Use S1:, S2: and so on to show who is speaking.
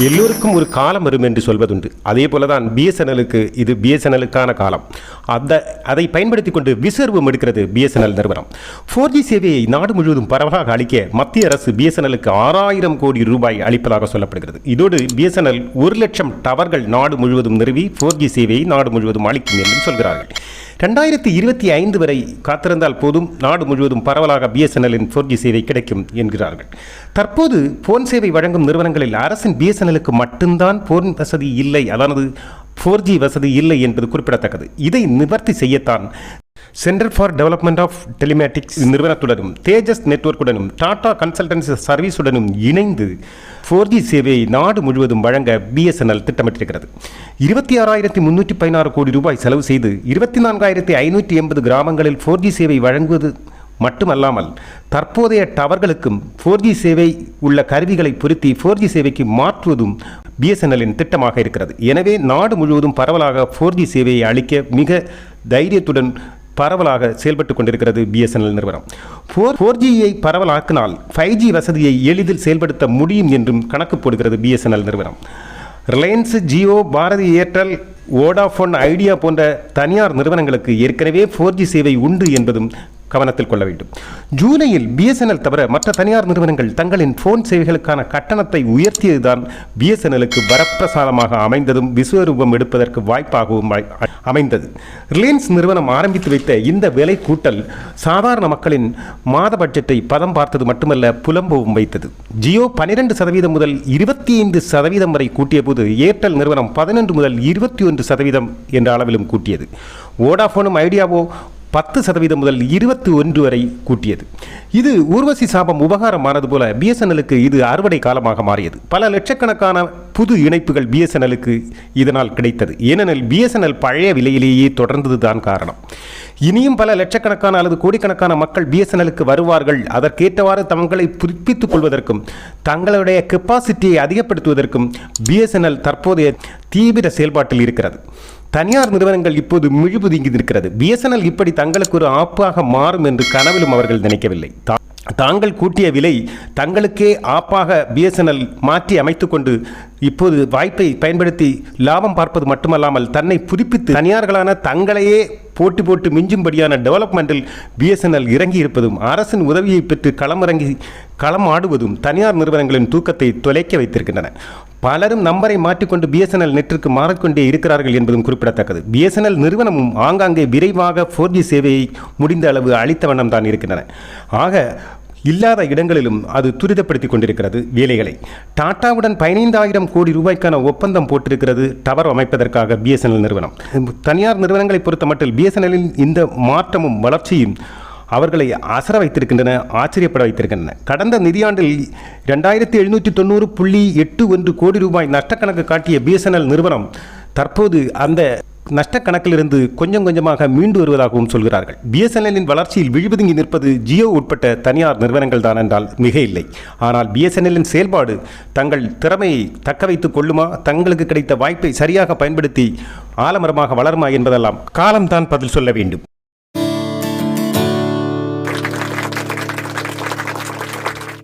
S1: எல்லோருக்கும் ஒரு காலம் வரும் என்று சொல்வதுண்டு. அதே போலதான் பிஎஸ்என்எலுக்கு இது பிஎஸ்என்எலுக்கான காலம். அந்த அதை பயன்படுத்தி கொண்டு விசர்வம் எடுக்கிறது பிஎஸ்என்எல் நிறுவனம். ஃபோர் ஜி சேவையை நாடு முழுவதும் பரவலாக அளிக்க மத்திய அரசு பிஎஸ்என்எலுக்கு ஆறாயிரம் கோடி ரூபாய் அளிப்பதாக சொல்லப்படுகிறது. இதோடு பிஎஸ்என்எல் ஒரு லட்சம் டவர்கள் நாடு முழுவதும் நிறுவி ஃபோர் ஜி சேவையை நாடு முழுவதும் அளிக்கும் என்றும் சொல்கிறார்கள். ரெண்டாயிரத்தி இருபத்தி ஐந்து வரை காத்திருந்தால் போதும். நாடு முழுவதும் பரவலாக பிஎஸ்என்எல்லின் ஃபோர் ஜி சேவை கிடைக்கும் என்கிறார்கள். தற்போது போன் சேவை வழங்கும் நிறுவனங்களில் அரசின் பிஎஸ்என்எலுக்கு மட்டும்தான் போன் வசதி இல்லை. அதானது ஃபோர் ஜி வசதி இல்லை என்பது குறிப்பிடத்தக்கது. இதை நிவர்த்தி செய்யத்தான் centre for development of telematics நிறுவனத்துடனும் Tejas நெட்வொர்க்குடனும் டாடா கன்சல்டன்சி சர்வீஸுடனும் இணைந்து ஃபோர் ஜி சேவையை நாடு முழுவதும் வழங்க பிஎஸ்என்எல் திட்டமிட்டிருக்கிறது. இருபத்தி ஆறாயிரத்தி முன்னூற்றி பதினாறு கோடி ரூபாய் செலவு செய்து இருபத்தி நான்காயிரத்தி ஐநூற்றி எண்பது கிராமங்களில் ஃபோர் ஜி சேவை வழங்குவது மட்டுமல்லாமல் தற்போதைய டவர்களுக்கும் ஃபோர் ஜி சேவை உள்ள கருவிகளை பொருத்தி ஃபோர் ஜி சேவைக்கு மாற்றுவதும் பிஎஸ்என்எல்லின் திட்டமாக இருக்கிறது. எனவே நாடு முழுவதும் பரவலாக ஃபோர் ஜி சேவையை அளிக்க மிக தைரியத்துடன் பரவலாக செயல்பட்டு கொண்டிருக்கிறது பிஎஸ்என்எல் நிறுவனம். ஃபோர் ஃபோர் ஜியை பரவலாக்கினால் ஃபைவ் ஜி வசதியை எளிதில் செயல்படுத்த முடியும் என்றும் கணக்கு போடுகிறது பிஎஸ்என்எல் நிறுவனம். Reliance Jio Bharti Airtel Vodafone idea போன்ற தனியார் நிறுவனங்களுக்கு ஏற்கனவே ஃபோர் ஜி சேவை உண்டு என்பதும் கவனத்தில் கொள்ள வேண்டும். ஜூலையில் பிஎஸ்என்எல் தவிர மற்ற தனியார் நிறுவனங்கள் தங்களின் போன் சேவைகளுக்கான கட்டணத்தை உயர்த்தியதுதான் பிஎஸ்என்எலுக்கு வரப்பிரசாதமாக அமைந்ததும் விஸ்வரூபம் எடுப்பதற்கு வாய்ப்பாகவும் அமைந்தது. ரிலையன்ஸ் நிறுவனம் ஆரம்பித்து வைத்த இந்த விலை கூட்டல் சாதாரண மக்களின் மாத பட்ஜெட்டை பதம் பார்த்தது மட்டுமல்ல புலம்பவும் வைத்தது. ஜியோ பனிரெண்டு சதவீதம் முதல் இருபத்தி ஐந்து சதவீதம் வரை கூட்டிய போது ஏர்டெல் நிறுவனம் பதினொன்று முதல் இருபத்தி ஒன்று சதவீதம் என்ற அளவிலும் கூட்டியது. வோடாஃபோனும் ஐடியாவோ பத்து சதவீதம் முதல் இருபத்தி ஒன்று வரை கூட்டியது. இது ஊர்வசி சாபம் உபகாரமானது போல பிஎஸ்என்எலுக்கு இது அறுவடை காலமாக மாறியது. பல லட்சக்கணக்கான புது இணைப்புகள் பிஎஸ்என்எலுக்கு இதனால் கிடைத்தது. ஏனெனில் பிஎஸ்என்எல் பழைய விலையிலேயே தொடர்ந்ததுதான் காரணம். இனியும் பல லட்சக்கணக்கான அல்லது கோடிக்கணக்கான மக்கள் பிஎஸ்என்எலுக்கு வருவார்கள். அதற்கேற்றவாறு தங்களை புதுப்பித்துக் கொள்வதற்கும் தங்களுடைய கெப்பாசிட்டியை அதிகப்படுத்துவதற்கும் பிஎஸ்என்எல் தற்போதைய தீவிர செயல்பாட்டில் இருக்கிறது. தனியார் நிறுவனங்கள் இப்போது மிழுபுதுங்கி இருக்கிறது. பிஎஸ்என்எல் இப்படி தங்களுக்கு ஒரு ஆப்பாக மாறும் என்று கனவிலும் அவர்கள் நினைக்கவில்லை. தா- தாங்கள் கூட்டிய விலை தங்களுக்கே ஆப்பாக பிஎஸ்என்எல் மாற்றி அமைத்து கொண்டு இப்போது வாய்ப்பை பயன்படுத்தி லாபம் பார்ப்பது மட்டுமல்லாமல் தன்னை புதுப்பித்து தனியார்களான தங்களையே போட்டி போட்டு மிஞ்சும்படியான டெவலப்மெண்ட்டில் பிஎஸ்என்எல் இறங்கி இருப்பதும் அரசின் உதவியை பெற்று களமிறங்கி களம் ஆடுவதும் தனியார் நிறுவனங்களின் தூக்கத்தை தொலைக்க வைத்திருக்கின்றன. பலரும் நம்பரை மாற்றிக்கொண்டு பிஎஸ்என்எல் நெட்டிற்கு மாறிக்கொண்டே இருக்கிறார்கள் என்பதும் குறிப்பிடத்தக்கது. பிஎஸ்என்எல் நிறுவனமும் ஆங்காங்கே விரைவாக ஃபோர் ஜி சேவையை முடிந்த அளவு அளித்த வண்ணம் தான் இருக்கின்றன. ஆக இல்லாத இடங்களிலும் அது துரிதப்படுத்திக் கொண்டிருக்கிறது. வேலைகளை டாட்டாவுடன் பதினைந்தாயிரம் கோடி ரூபாய்க்கான ஒப்பந்தம் போட்டிருக்கிறது டவர் அமைப்பதற்காக பிஎஸ்என்எல் நிறுவனம். தனியார் நிறுவனங்களை பொறுத்தமட்டில் பிஎஸ்என்எல்லின் இந்த மாற்றமும் வளர்ச்சியும் அவர்களை அசர வைத்திருக்கின்றன ஆச்சரியப்பட வைத்திருக்கின்றன. கடந்த நிதியாண்டில் ரெண்டாயிரத்தி எழுநூற்றி தொண்ணூறு புள்ளி எட்டு ஒன்று கோடி ரூபாய் நஷ்டக்கணக்கு காட்டிய பிஎஸ்என்எல் நிறுவனம் தற்போது அந்த நஷ்ட கணக்கிலிருந்து கொஞ்சம் கொஞ்சமாக மீண்டு வருவதாகவும் சொல்கிறார்கள். பிஎஸ்என்எல்லின் வளர்ச்சியில் விழிபதுங்கி நிற்பது ஜியோ உட்பட்ட தனியார் நிறுவனங்கள் தான் என்றால் மிக இல்லை. ஆனால் பிஎஸ்என்எல்லின் செயல்பாடு தங்கள் திறமையை தக்க வைத்துக் கொள்ளுமா? தங்களுக்கு கிடைத்த வாய்ப்பை சரியாக பயன்படுத்தி ஆலமரமாக வளருமா என்பதெல்லாம் காலம்தான் பதில் சொல்ல வேண்டும்.